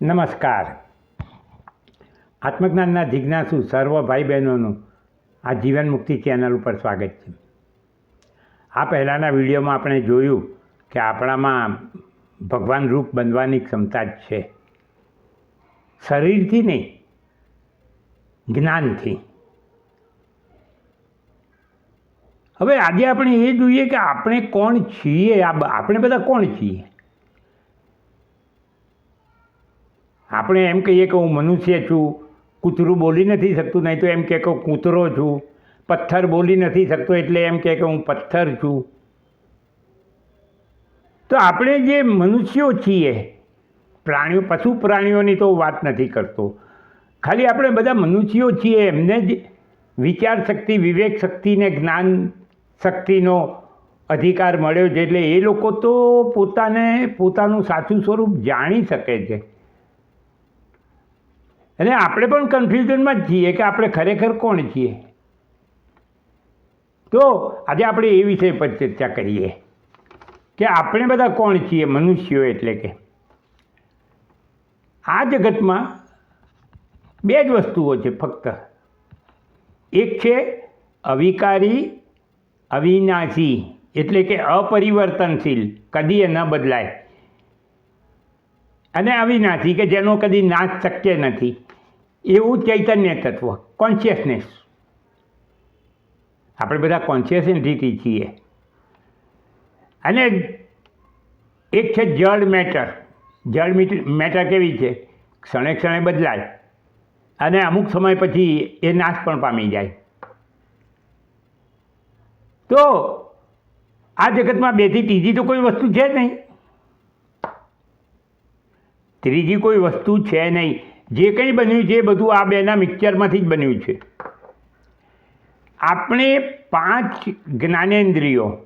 નમસ્કાર. આત્મજ્ઞાનના જિજ્ઞાસુ સર્વ ભાઈ બહેનોનું આ જીવન મુક્તિ ચેનલ ઉપર સ્વાગત છે. આ પહેલાંના વિડીયોમાં આપણે જોયું કે આપણામાં ભગવાન રૂપ બનવાની ક્ષમતા જ છે. શરીરથી નહીં, જ્ઞાનથી. હવે આજે આપણે એ જોઈએ કે આપણે કોણ છીએ આપણે બધા કોણ છીએ? આપણે એમ કહીએ કે હું મનુષ્ય છું, કૂતરું બોલી નથી શકતું, નહીં તો એમ કહે કે કૂતરો છું. પથ્થર બોલી નથી શકતો, એટલે એમ કહે કે હું પથ્થર છું. તો આપણે જે મનુષ્યો છીએ, પ્રાણીઓ પશુ પ્રાણીઓની તો વાત નથી કરતો. ખાલી આપણે બધા મનુષ્યો છીએ, એમને જ વિચાર શક્તિ, વિવેક શક્તિ ને જ્ઞાન શક્તિનો અધિકાર મળ્યો છે, એટલે એ લોકો તો પોતાને, પોતાનું સાચું સ્વરૂપ જાણી શકે છે. અને આપણે પણ કન્ફ્યુઝનમાં જ છીએ કે આપણે ખરેખર કોણ છીએ. તો આજે આપણે એ વિષય પર ચર્ચા કરીએ કે આપણે બધા કોણ છીએ, મનુષ્યો એટલે કે. આ જગતમાં બે જ વસ્તુઓ છે ફક્ત. એક છે અવિકારી, અવિનાશી, એટલે કે અપરિવર્તનશીલ, કદી ન બદલાય. અને અવિનાશી કે જેનો કદી નાશ શક્ય નથી. એવું ચૈતન્ય તત્વ કોન્શિયસનેસ આપણે બધા કોન્શિયસ એન્ટિટી છીએ. અને એક છે જળ મેટર જળ મેટર કેવી છે? ક્ષણે ક્ષણે બદલાય. અને અમુક સમય પછી એ નાશ પણ પામી જાય. તો આ જગતમાં બેથી ત્રીજી તો કોઈ વસ્તુ છે જ નહીં. ત્રીજી કોઈ વસ્તુ છે નહીં. જે કંઈ બન્યું છે એ બધું આ બેના મિક્સચરમાંથી જ બન્યું છે. આપણે પાંચ જ્ઞાનેન્દ્રિયો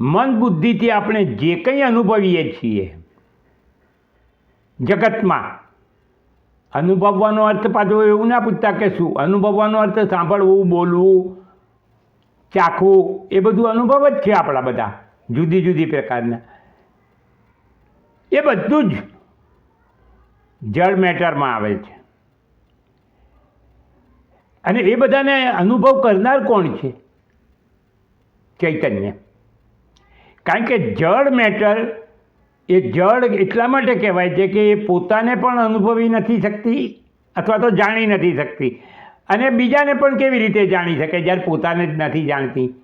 મન બુદ્ધિથી આપણે જે કંઈ અનુભવીએ છીએ, જગતમાં, અનુભવવાનો અર્થ પાછો એવું ના પૂછતા કે શું? અનુભવવાનો અર્થ સાંભળવું, બોલવું, ચાખવું, એ બધું અનુભવ જ છે આપણા બધા, જુદી જુદી પ્રકારના. એ બધું જ જળ મેટરમાં આવે છે. અને એ બધાને અનુભવ કરનાર કોણ છે? ચૈતન્ય. કારણ કે જળ મેટર એ જળ એટલા માટે કહેવાય છે કે એ પોતાને પણ અનુભવી નથી શકતી અથવા તો જાણી નથી શકતી. અને બીજાને પણ કેવી રીતે જાણી શકે જ્યારે પોતાને જ નથી જાણતી?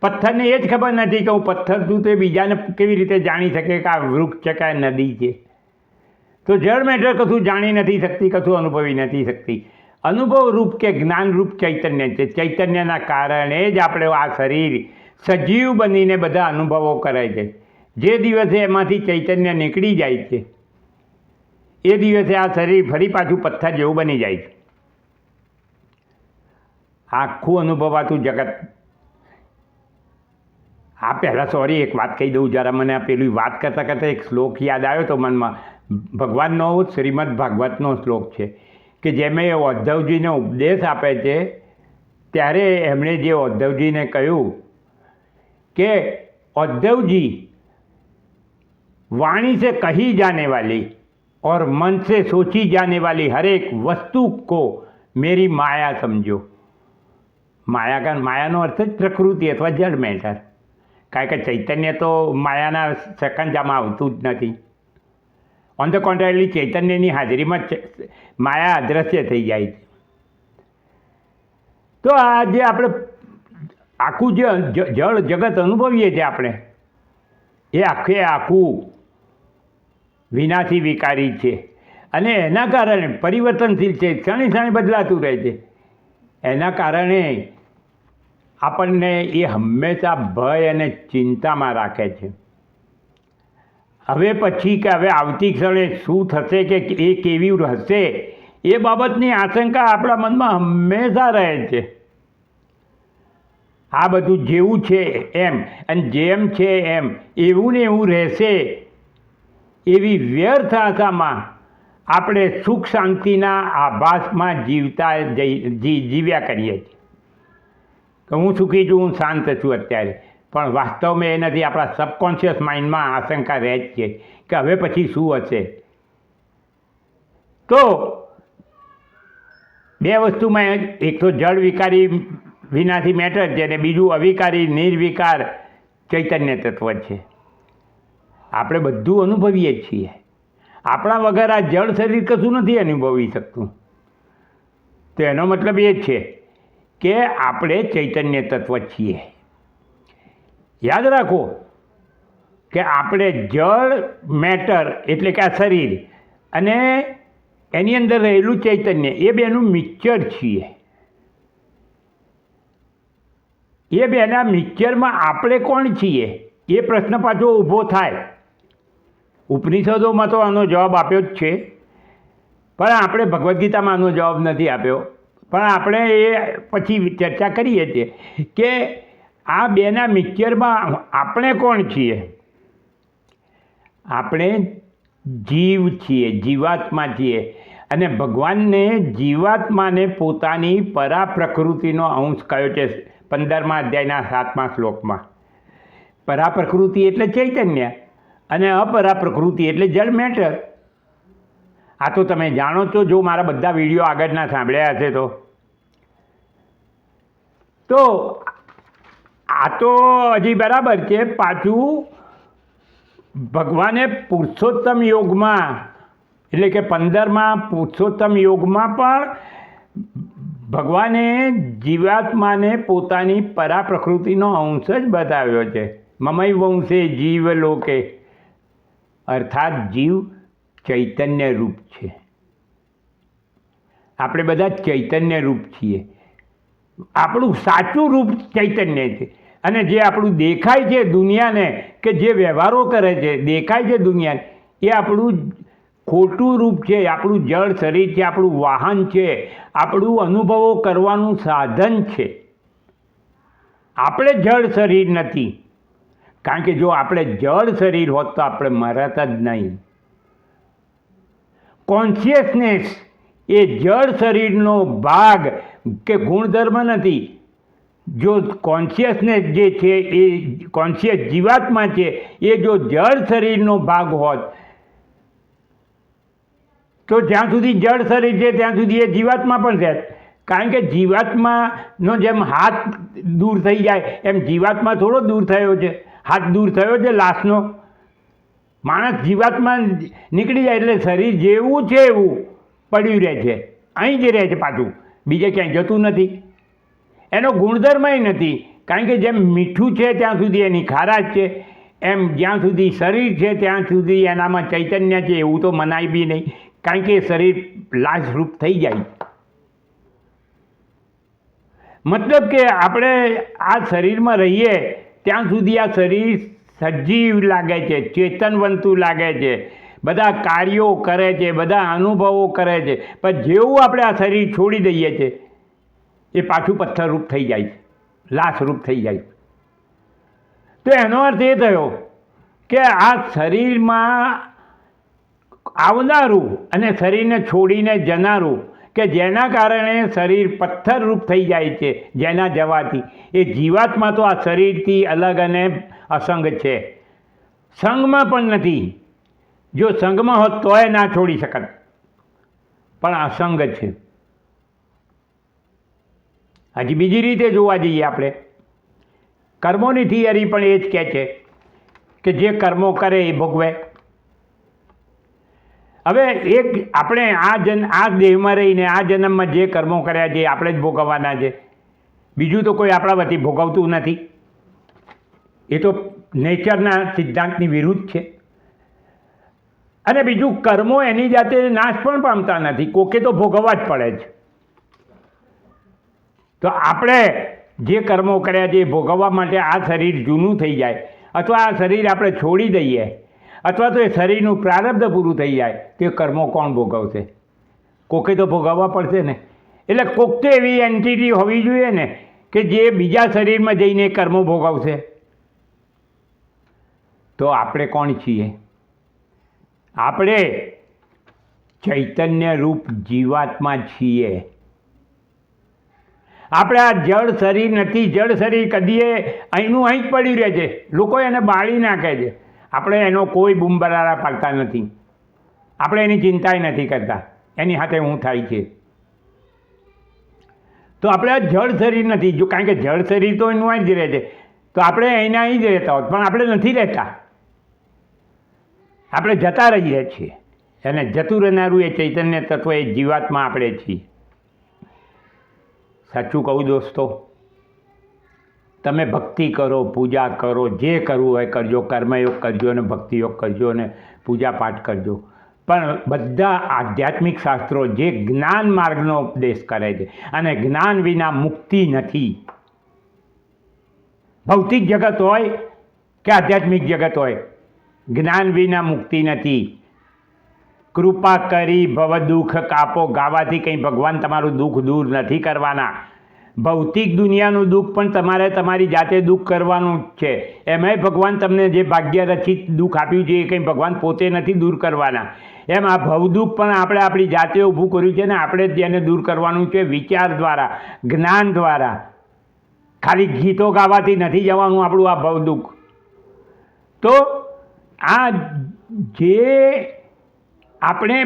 પથ્થરને એ જ ખબર નથી કે હું પથ્થર છું તો બીજાને કેવી રીતે જાણી શકે કે આ વૃક્ષ છે કે આ નદી છે? તો જળ મેટર કશું જાણી નથી શકતી કશું અનુભવી નથી શકતી. અનુભવ રૂપ કે જ્ઞાનરૂપ ચૈતન્ય છે. ચૈતન્યના કારણે જ આપણે આ શરીર સજીવ બનીને બધા અનુભવો કરે છે. જે દિવસે એમાંથી ચૈતન્ય નીકળી જાય છે, એ દિવસે આ શરીર ફરી પાછું પથ્થર જેવું બની જાય છે. આખું અનુભવાતું જગત. આ પહેલાં સોરી એક વાત કહી દઉં. જરા મને આ પેલી વાત કરતાં કરતાં એક શ્લોક યાદ આવ્યો તો મનમાં ભગવાનનો શ્રીમદ ભાગવતનો શ્લોક છે કે જેમે ઉદ્ધવજીને ઉપદેશ આપે છે ત્યારે એમણે જે ઉદ્ધવજીને કહ્યું કે उद्धव वाणी से कही जाने वाली और मन से सोची जाने वाली हर एक वस्तु को मेरी माया समझो માયા કા માયાનો અર્થ જ પ્રકૃતિ અથવા જળ મેટર કારણ કે ચૈતન્ય તો માયાના સકંજામાં આવતું જ નથી ઓન ધ કોન્ટ્રારી ચૈતન્યની હાજરીમાં માયા અદ્રશ્ય થઈ જાય છે. તો આ જે આપણે આખું જે, જળ જગત અનુભવીએ છીએ આપણે, એ આખે આખું વિનાશી વિકારી છે. અને એના કારણે પરિવર્તનશીલ છે, ક્ષણે ક્ષણે બદલાતું રહે છે. એના કારણે આપણને એ હંમેશા ભય અને ચિંતામાં રાખે છે. હવે પછી કે હવે આવતી ક્ષણે શું થશે કે એ કેવી હશે એ બાબતની આશંકા આપણા મનમાં હંમેશા રહે છે. આ બધું જેવું છે એમ, અને જેમ છે એમ, એવું ને એવું રહેશે એવી વ્યર્થ આશામાં આપણે સુખ શાંતિના આભાસમાં જીવતા જીવ્યા કરીએ છીએ. હું સુખી છું, હું શાંત છું અત્યારે. પણ વાસ્તવમાં એ નથી આપણા સબકોન્શિયસ માઇન્ડમાં આશંકા રહે જ છે કે હવે પછી શું હશે. તો બે વસ્તુમાં એક તો જળ વિકારી વિનાથી મેટર છે અને બીજું અવિકારી, નિર્વિકાર ચૈતન્ય તત્વ છે. આપણે બધું અનુભવીએ છીએ. આપણા વગર આ જળ શરીર કશું નથી અનુભવી શકતું. તો એનો મતલબ એ છે કે આપણે ચૈતન્ય તત્વ છીએ. યાદ રાખો કે આપણે જળ, મેટર એટલે કે આ શરીર અને એની અંદર રહેલું ચૈતન્ય, એ બેનું મિક્સર છીએ. એ બેના મિક્સરમાં આપણે કોણ છીએ? એ પ્રશ્ન પાછો ઊભો થાય. ઉપનિષદોમાં તો આનો જવાબ આપ્યો જ છે. પણ આપણે ભગવદ્ ગીતામાં આનો જવાબ નથી આપ્યો. પણ આપણે એ પછી ચર્ચા કરીએ છીએ કે આ બેના મિક્સરમાં આપણે કોણ છીએ? આપણે જીવ છીએ, જીવાત્મા છીએ. અને ભગવાનને જીવાત્માને પોતાની પરા પ્રકૃતિનો અંશ કયો છે? પંદરમા અધ્યાયના સાતમા શ્લોકમાં. પરા પ્રકૃતિ એટલે ચૈતન્ય અને અપરા પ્રકૃતિ એટલે જળ મેટર. આ તો તમે જાણો છો, જો મારા બધા વીડિયો આગળના સાંભળ્યા હશે તો. તો આ તો હજી બરાબર છે. પાછું ભગવાને પુરુષોત્તમ યોગમાં, એટલે કે પંદરમાં પુરુષોત્તમ યોગમાં પણ ભગવાને જીવાત્માને પોતાની પરા પ્રકૃતિનો અંશ જ બતાવ્યો છે. મમય વંશે જીવ લોકે, અર્થાત જીવ ચૈતન્ય રૂપ છે. આપણે બધા ચૈતન્ય રૂપ છીએ. આપણું સાચું રૂપ ચૈતન્ય છે. અને જે આપણું દેખાય છે દુનિયાને, કે જે વ્યવહારો કરે છે, દેખાય છે દુનિયાને, એ આપણું ખોટું રૂપ છે, આપણું જળ શરીર છે, આપણું વાહન છે, આપણું અનુભવો કરવાનું સાધન છે. આપણે જળ શરીર નથી. કારણ કે જો આપણે જળ શરીર હોત તો આપણે મરત જ નહીં. કોન્શિયસનેસ એ જળ શરીરનો ભાગ કે ગુણધર્મ નથી. જો કોન્શિયસનેસ જે છે એ કોન્શિયસ જીવાત્મા છે, એ જો જળ શરીરનો ભાગ હોત, તો જ્યાં સુધી જળ શરીર છે, ત્યાં સુધી એ જીવાત્મા પણ રહેત કારણ કે જીવાત્માનો જેમ હાથ દૂર થઈ જાય, એમ જીવાત્મા થોડો દૂર થયો છે. હાથ દૂર થયો છે, લાશનો. માણસ જીવાત્મા નીકળી જાય એટલે શરીર જેવું છે એવું પડ્યું રહે છે. અહીં જ રહે છે પાછું. બીજે ક્યાંય જતું નથી. એનો ગુણધર્મય નથી. કારણ કે જેમ મીઠું છે ત્યાં સુધી એની ખારાશ છે, એમ જ્યાં સુધી શરીર છે ત્યાં સુધી એનામાં ચૈતન્ય છે એવું તો મનાય બી નહીં. કારણ કે શરીર લાશરૂપ થઈ જાય. મતલબ કે આપણે આ શરીરમાં રહીએ, ત્યાં સુધી આ શરીર સજીવ લાગે છે, ચેતનવંતું લાગે છે. બધા કાર્યો કરે છે, બધા અનુભવો કરે છે. પણ જેવું આપણે આ શરીર છોડી દઈએ છીએ એ પાછું પથ્થરરૂપ થઈ જાય છે લાશરૂપ થઈ જાય. તો એનો અર્થ એ થયો કે આ શરીરમાં આવનારું અને શરીરને છોડીને જનારું કે જેના કારણે શરીર પથ્થરરૂપ થઈ જાય છે, જેના જવાથી. એ જીવાતમાં તો આ શરીરથી અલગ અને અસંગ છે. સંગમાં પણ નથી. જો સંગમાં હોત તોય ના છોડી શકત. પણ અસંગ છે. હજી બીજી રીતે જોવા જઈએ આપણે. કર્મોની થિયરી પણ એ જ કહે છે કે જે કર્મો કરે એ ભોગવે. હવે એક આપણે આ જન આ દેહમાં રહીને આ જન્મમાં જે કર્મો કર્યા છે આપણે જ ભોગવવાના છે. બીજું તો કોઈ આપણા વતી ભોગવતું નથી. એ તો નેચરના સિદ્ધાંતની વિરુદ્ધ છે. અને બીજું કર્મો એની જાતે નાશ પણ પામતા નથી. કોકે તો ભોગવવા જ પડે છે. તો આપણે જે કર્મો કર્યા છે એ ભોગવવા માટે આ શરીર જૂનું થઈ જાય. અથવા આ શરીર આપણે છોડી દઈએ. અથવા તો એ શરીરનું પ્રારબ્ધ પૂરું થઈ જાય તે કર્મો કોણ ભોગવશે? કોકે તો ભોગવવા પડશે ને. એટલે કોક તો એવી એન્ટિટી હોવી જોઈએ ને કે જે બીજા શરીરમાં જઈને કર્મો ભોગવશે. તો આપણે કોણ છીએ? આપણે ચૈતન્ય રૂપ જીવાત્મા છીએ. આપણે આ જળ શરીર નથી, જળ શરીર કદીએ અહીંનું અહીં જ પડ્યું રહે છે. લોકો એને બાળી નાખે છે. આપણે એનો કોઈ બૂમબરારા પાડતા નથી. આપણે એની ચિંતાય નથી કરતા. એની સાથે હું થાય છે. તો આપણે આ જળ શરીર નથી. જો કારણ કે જળ શરીર તો એનું અહીં જ રહે છે. તો આપણે અહીંના અહીં જ રહેતા હોત, પણ આપણે નથી રહેતા. આપણે જતા રહીએ છીએ. અને જતું રહેનારું એ ચૈતન્ય તત્વ એ જીવાતમાં આપણે છીએ. સાચું કહું દોસ્તો, તમે ભક્તિ કરો, પૂજા કરો, જે કરવું હોય કરજો, કર્મયોગ કરજો અને ભક્તિયોગ કરજો અને પૂજા પાઠ કરજો. પણ બધા આધ્યાત્મિક શાસ્ત્રો જે જ્ઞાન માર્ગનો ઉપદેશ કરે છે અને જ્ઞાન વિના મુક્તિ નથી. ભૌતિક જગત હોય કે આધ્યાત્મિક જગત હોય, જ્ઞાન વિના મુક્તિ નથી. કૃપા કરી ભવ દુઃખ કાપો. ગાવાથી કંઈ ભગવાન તમારું દુઃખ દૂર નથી કરવાના. ભૌતિક દુનિયાનું દુઃખ પણ તમારે તમારી જાતે દુઃખ કરવાનું જ છે. એમાંય ભગવાન તમને જે ભાગ્ય દુઃખ આપ્યું છે એ કંઈ ભગવાન પોતે નથી દૂર કરવાના. એમ આ ભવદુઃખ પણ આપણે આપણી જાતે ઊભું કર્યું છે ને આપણે જ એને દૂર કરવાનું છે વિચાર દ્વારા, જ્ઞાન દ્વારા. ખાલી ગીતો ગાવાથી નથી જવાનું આપણું આ ભવદુઃખ તો આ જે આપણે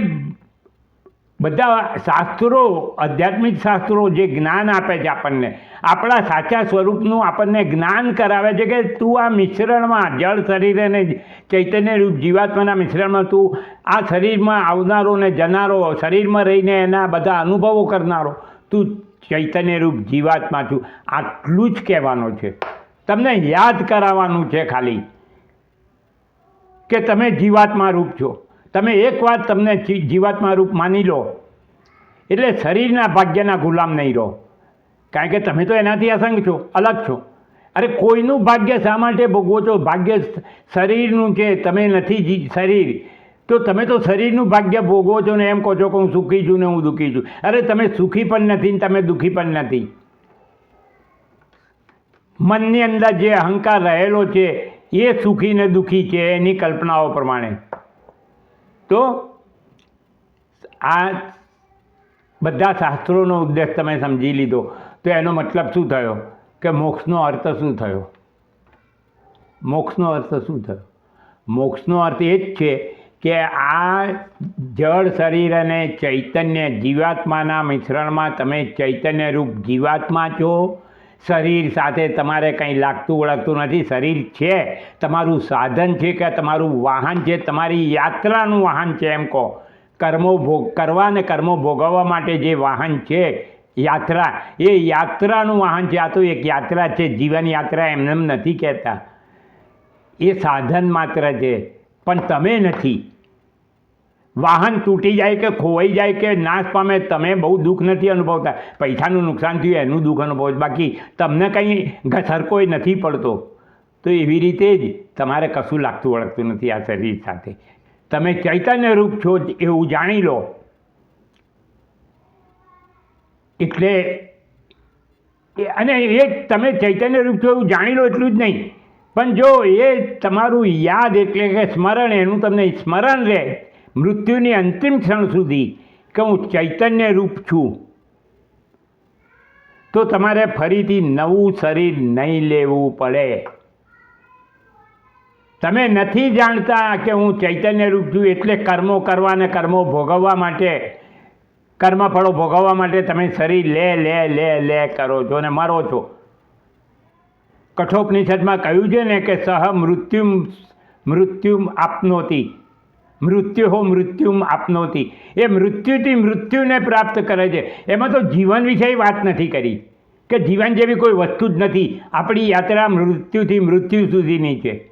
બધા શાસ્ત્રો, આધ્યાત્મિક શાસ્ત્રો જે જ્ઞાન આપે છે આપણને, આપણા સાચા સ્વરૂપનું આપણને જ્ઞાન કરાવે છે કે તું આ મિશ્રણમાં, જળ શરીર અને ચૈતન્ય રૂપ જીવાત્માના મિશ્રણમાં તું આ શરીરમાં આવનારો ને જનારો, શરીરમાં રહીને એના બધા અનુભવો કરનારો, તું ચૈતન્ય રૂપ જીવાત્મા છું. આટલું જ કહેવાનું છે. તમને યાદ કરાવવાનું છે ખાલી કે તમે જીવાત્મા રૂપ છો. તમે એકવાર તમને જી- જીવાત્મા રૂપ માની લો. એટલે શરીરના ભાગ્યના ગુલામ નહીં રહો. કારણ કે તમે તો એનાથી અસંગ છો, અલગ છો. અરે કોઈનું ભાગ્ય શા માટે ભોગવો છો? ભાગ્ય શરીરનું છે તમે નથી જી- શરીર? તો તમે તો શરીરનું ભાગ્ય ભોગવો છો ને એમ કહો છો કે હું સુખી છું ને હું દુઃખી છું. અરે તમે સુખી પણ નથી ને તમે દુઃખી પણ નથી. મનની અંદર જે અહંકાર રહેલો છે, એ સુખી ને દુઃખી છે એની કલ્પનાઓ પ્રમાણે. તો આ બધા શાસ્ત્રોનો ઉદ્દેશ તમે સમજી લીધો. તો એનો મતલબ શું થયો? કે મોક્ષનો અર્થ શું થયો? મોક્ષનો અર્થ શું થયો? મોક્ષનો અર્થ એ જ છે કે આ જળ શરીર અને ચૈતન્ય જીવાત્માના મિશ્રણમાં તમે ચૈતન્ય રૂપ જીવાત્મા છો. શરીર સાથે તમારે કંઈ લાગતું વળગતું નથી. શરીર છે, તમારું સાધન છે કે તમારું વાહન છે? તમારી યાત્રાનું વાહન છે એમ કહો. કર્મો ભોગ, કરવા અને કર્મો ભોગવવા માટે જે વાહન છે, યાત્રા, એ યાત્રાનું વાહન છે. આ તો એક યાત્રા છે, જીવન યાત્રા એમને એમ નથી કહેતા. એ સાધન માત્ર છે, પણ તમે નથી. વાહન તૂટી જાય કે ખોવાઈ જાય કે નાશ પામે, તમે બહુ દુઃખ નથી અનુભવતા. પૈસાનું નુકસાન થયું, એનું દુઃખ અનુભવો બાકી તમને કંઈ ઘસરકોય નથી પડતો. તો એવી રીતે જ તમારે કશું લાગતું વળગતું નથી આ શરીર સાથે. તમે ચૈતન્ય રૂપ છો એવું જાણી લો. એટલે અને એ તમે ચૈતન્ય રૂપ છો એવું જાણી લો એટલું જ નહીં. પણ જો એ તમારું યાદ એટલે કે સ્મરણ, એનું તમને સ્મરણ રહે. મૃત્યુની અંતિમ ક્ષણ સુધી કે હું ચૈતન્ય રૂપ છું. તો તમારે ફરીથી નવું શરીર નહીં લેવું પડે. તમે નથી જાણતા કે હું ચૈતન્ય રૂપ છું એટલે કર્મો કરવા અને કર્મો ભોગવવા માટે, કર્મફળો ભોગવવા માટે તમે શરીર લે લે લે લે કરો છો અને મરો છો. કઠોપનિષદમાં કહ્યું છે ને કે સહ મૃત્યુમ મૃત્યુમ આપનોતી. મૃત્યુ હો મૃત્યુમ આપનોતી. એ મૃત્યુથી મૃત્યુને પ્રાપ્ત કરે છે. એમાં તો જીવન વિશે વાત નથી કરી. કે જીવન જેવી કોઈ વસ્તુ જ નથી. આપણી યાત્રા મૃત્યુથી મૃત્યુ સુધીની છે.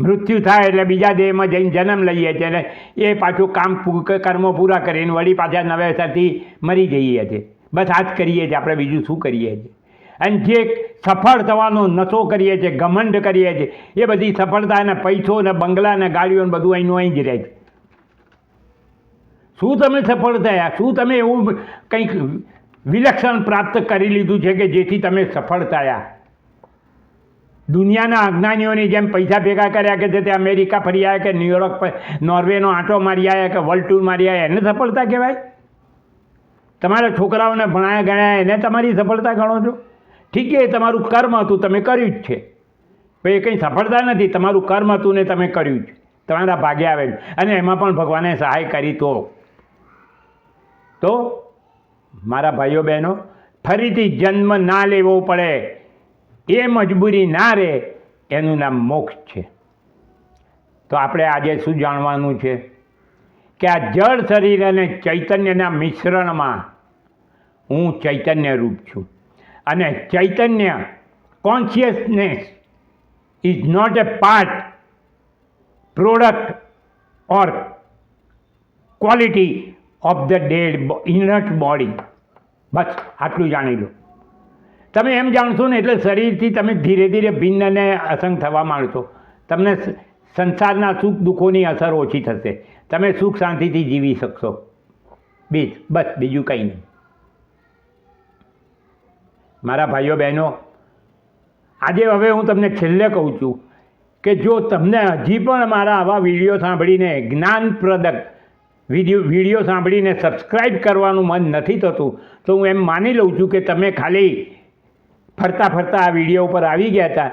મૃત્યુ થાય એટલે બીજા દેહમાં જઈને જન્મ લઈએ છીએ અને એ પાછું કામ કર્મો પૂરા કરીને વળી પાછા નવેસરથી મરી જઈએ છીએ. બસ આ જ કરીએ છીએ આપણે, બીજું શું કરીએ છીએ? અને જે સફળ થવાનો નશો કરીએ છીએ, ઘમંડ કરીએ છીએ, એ બધી સફળતા અને પૈસો ને બંગલા ને ગાડીઓ ને બધું અહીંનું અહીં જ રહે છે. શું તમે સફળ થયા? શું તમે એવું કંઈક વિલક્ષણ પ્રાપ્ત કરી લીધું છે કે જેથી તમે સફળ થયા? દુનિયાના અજ્ઞાનીઓની જેમ પૈસા ભેગા કર્યા કે જે તે અમેરિકા ફરી આવ્યા કે ન્યુયોર્ક નોર્વેનો આંટો મારી આવ્યા કે વર્લ્ડ ટૂર મારી આવ્યા, એને સફળતા કહેવાય? તમારા છોકરાઓને ભણાયા ગણ્યા, એને તમારી સફળતા ગણો છો? ઠીક છે, એ તમારું કર્મ હતું, તમે કર્યું જ છે. પણ એ કંઈ સફળતા નથી, તમારું કર્મ હતું ને તમે કર્યું જ. તમારા ભાગે આવેલું. અને એમાં પણ ભગવાને સહાય કરી તો. તો મારા ભાઈઓ બહેનો, ફરીથી જન્મ ના લેવો પડે, એ મજબૂરી ના રહે, એનું નામ મોક્ષ છે. તો આપણે આજે શું જાણવાનું છે? કે આ જળ શરીર અને ચૈતન્યના મિશ્રણમાં હું ચૈતન્ય રૂપ છું. અને ચૈતન્ય consciousness is not a part product or quality of the dead inert body બસ, આટલું જાણી લો. તમે એમ જાણશો ને એટલે શરીરથી તમે ધીરે ધીરે ભિન્ન અને અસંગ થવા માંડશો. તમને સંસારના સુખ દુઃખોની અસર ઓછી થશે. તમે સુખ શાંતિથી જીવી શકશો. બીજ, બસ, બીજું કંઈ નહીં. મારા ભાઈઓ બહેનો, આજે હવે હું તમને છેલ્લે કહું છું કે જો તમને હજી પણ મારા આવા વીડિયો સાંભળીને જ્ઞાનપ્રદક વીડિયો વીડિયો સાંભળીને સબસ્ક્રાઈબ કરવાનું મન નથી થતું, તો હું એમ માની લઉં છું કે તમે ખાલી ફરતા ફરતા આ વીડિયો ઉપર આવી ગયા હતા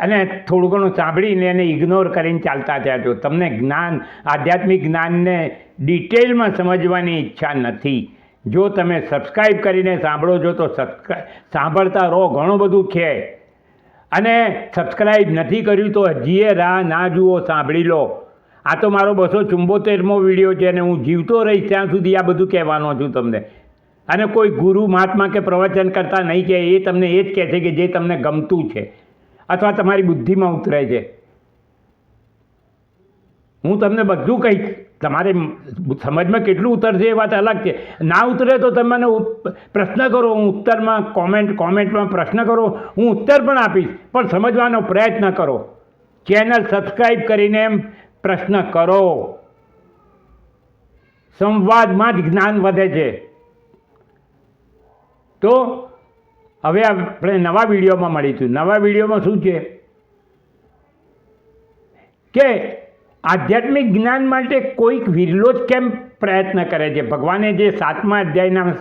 અને થોડું ઘણું સાંભળીને એને ઇગ્નોર કરીને ચાલતા થયા છો. તમને જ્ઞાન, આધ્યાત્મિક જ્ઞાનને ડિટેલમાં સમજવાની ઈચ્છા નથી. જો તમે સબસ્ક્રાઈબ કરીને સાંભળો છો તો સાંભળતા રહો, ઘણું બધું છે. અને સબસ્ક્રાઈબ નથી કર્યું તો હજીએ રાહ ના જુઓ, સાંભળી લો. આ તો મારો બસો ચુંબોતેરમો વીડિયો છે અને હું જીવતો રહીશ ત્યાં સુધી આ બધું કહેવાનો છું તમને. અને કોઈ ગુરુ મહાત્મા કે પ્રવચન કરતા નહીં કે એ તમને એ જ કહે છે કે જે તમને ગમતું છે. અથવા તમારી બુદ્ધિમાં ઉતરે છે. હું તમને બધું કહીશ. તમારે સમજમાં કેટલું ઉતરશે એ વાત અલગ છે. ના ઉતરે તો તમે મને પ્રશ્ન કરો, હું ઉત્તરમાં કોમેન્ટ કોમેન્ટમાં પ્રશ્ન કરો, હું ઉત્તર પણ આપીશ, પણ સમજવાનો પ્રયત્ન કરો. ચેનલ સબસ્ક્રાઈબ કરીને એમ પ્રશ્ન કરો. સંવાદમાં જ જ્ઞાન વધે છે. તો હવે આપણે નવા વિડીયોમાં મળીશું. નવા વિડીયોમાં શું છે? કે આધ્યાત્મિક જ્ઞાન માટે કોઈક વિરલો જ કેમ પ્રયત્ન કરે છે? ભગવાને જે સાતમા અધ્યાયના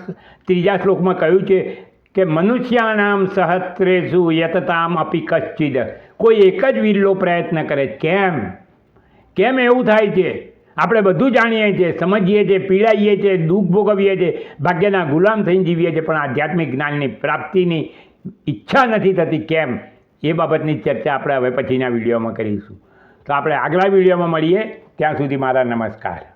ત્રીજા શ્લોકમાં કહ્યું છે કે, મનુષ્યાણામ સહસ્ત્રેષુ યતતામ અપી કશ્ચિદ. કોઈ એક જ વિરલો પ્રયત્ન કરે. કેમ? કેમ એવું થાય છે? આપણે બધું જાણીએ છીએ, સમજીએ છીએ, પીડાઈએ છીએ, દુઃખ ભોગવીએ છીએ, ભાગ્યના ગુલામ થઈને જીવીએ છીએ, પણ આધ્યાત્મિક જ્ઞાનની પ્રાપ્તિની ઈચ્છા નથી થતી. કેમ? એ બાબતની ચર્ચા આપણે હવે પછીના વિડીયોમાં કરીશું. તો આપણે આગલા વિડીયોમાં મળીએ. ત્યાં સુધી મારા નમસ્કાર.